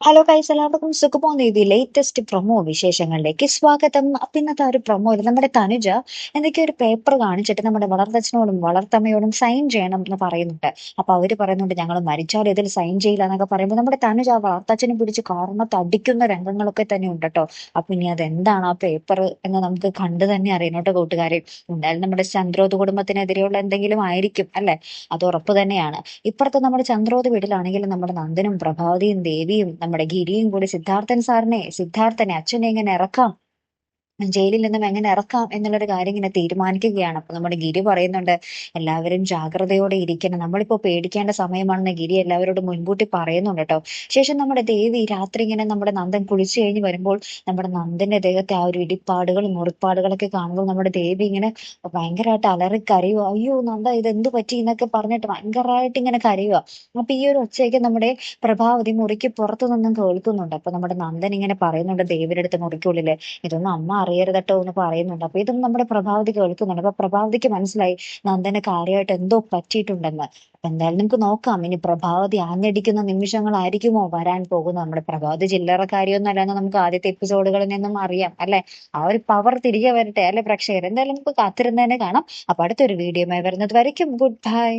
Hello കൈസ് എല്ലാവർക്കും സുഖമോ നീതി latest promo വിശേഷങ്ങളിലേക്ക് സ്വാഗതം. അപ്പൊ ഇന്നത്തെ ഒരു പ്രൊമോയിൽ നമ്മുടെ തനുജ എന്തൊക്കെയോ ഒരു പേപ്പർ കാണിച്ചിട്ട് നമ്മുടെ വളർത്തച്ഛനോടും വളർത്തമ്മയോടും സൈൻ ചെയ്യണം എന്ന് പറയുന്നുണ്ട്. അപ്പൊ അവർ പറയുന്നുണ്ട് ഞങ്ങൾ മരിച്ചാലും ഇതിൽ സൈൻ ചെയ്യില്ല എന്നൊക്കെ പറയുമ്പോൾ നമ്മുടെ തനുജ വളർത്തച്ഛനെ പിടിച്ച് കാരണത്ത് അടിക്കുന്ന രംഗങ്ങളൊക്കെ തന്നെ ഉണ്ട് കേട്ടോ അപ്പൊ ഇനി അതെന്താണ് ആ പേപ്പർ എന്ന് നമുക്ക് കണ്ടു തന്നെ അറിയണം കേട്ടോ കൂട്ടുകാരെ. എന്തായാലും നമ്മുടെ ചന്ദ്രോത് കുടുംബത്തിനെതിരെയുള്ള എന്തെങ്കിലും ആയിരിക്കും അല്ലെ? അത് ഉറപ്പ് തന്നെയാണ്. ഇപ്പുറത്ത് നമ്മുടെ ചന്ദ്രോത് വീട്ടിലാണെങ്കിലും നമ്മുടെ നന്ദനും പ്രഭാവതിയും ദേവിയും നമ്മുടെ ഗിരിയും കൂടി സിദ്ധാർത്ഥൻ സാറിനെ സിദ്ധാർത്ഥനെ അച്ഛനെ എങ്ങനെ ഇറക്കാം. ജയിലിൽ നിന്നും എങ്ങനെ ഇറക്കാം എന്നുള്ളൊരു കാര്യം ഇങ്ങനെ തീരുമാനിക്കുകയാണ്. അപ്പൊ നമ്മുടെ ഗിരി പറയുന്നുണ്ട് എല്ലാവരും ജാഗ്രതയോടെ ഇരിക്കണം. നമ്മളിപ്പോ പേടിക്കേണ്ട സമയമാണെന്ന് ഗിരി എല്ലാവരോടും മുൻകൂട്ടി പറയുന്നുണ്ട് കേട്ടോ. ശേഷം നമ്മുടെ ദേവി രാത്രി ഇങ്ങനെ നമ്മുടെ നന്ദൻ കുളിച്ചു കഴിഞ്ഞ് വരുമ്പോൾ നമ്മുടെ നന്ദന്റെ ദേഹത്തെ ആ ഒരു ഇടിപ്പാടുകളും മുറിപ്പാടുകളൊക്കെ കാണുമ്പോൾ നമ്മുടെ ദേവി ഇങ്ങനെ ഭയങ്കരമായിട്ട് അലറി കരയുക അയ്യോ നന്ദ ഇത് എന്ത് പറ്റി? എന്നൊക്കെ പറഞ്ഞിട്ട് ഭയങ്കരമായിട്ട് ഇങ്ങനെ കരയുക അപ്പൊ ഈ ഒരു ഒച്ചയൊക്കെ നമ്മുടെ പ്രഭാവതി മുറിക്ക് പുറത്തു നിന്നും കേൾക്കുന്നുണ്ട്. അപ്പൊ നമ്മുടെ നന്ദൻ ഇങ്ങനെ പറയുന്നുണ്ട് ദേവിയുടെ അടുത്ത് മുറിക്കുള്ളിൽ ഇതൊന്നും അമ്മ അറിയരുതട്ടോ എന്ന് പറയുന്നുണ്ട്. അപ്പൊ ഇതും നമ്മുടെ പ്രഭാവതി കേൾക്കുന്നുണ്ട് അപ്പൊ പ്രഭാവതിക്ക് മനസ്സിലായി നന്ദന് കാര്യമായിട്ട് എന്തോ പറ്റിയിട്ടുണ്ടെന്ന്. എന്തായാലും നമുക്ക് നോക്കാം. ഇനി പ്രഭാവതി ആഞ്ഞടിക്കുന്ന നിമിഷങ്ങളായിരിക്കുമോ വരാൻ പോകുന്നത്? നമ്മുടെ പ്രഭാവതി ചില്ലറ കാര്യമൊന്നും അല്ലെന്ന് നമുക്ക് ആദ്യത്തെ എപ്പിസോഡുകളിൽ നിന്നും അറിയാം അല്ലെ? ആ ഒരു പവർ തിരികെ വരട്ടെ അല്ലെ പ്രേക്ഷകർ എന്തായാലും നമുക്ക് കാത്തിരുന്നതിനെ കാണാം. അപ്പൊ അടുത്തൊരു വീഡിയോ വരുന്നത് വരയ്ക്കും. Good bye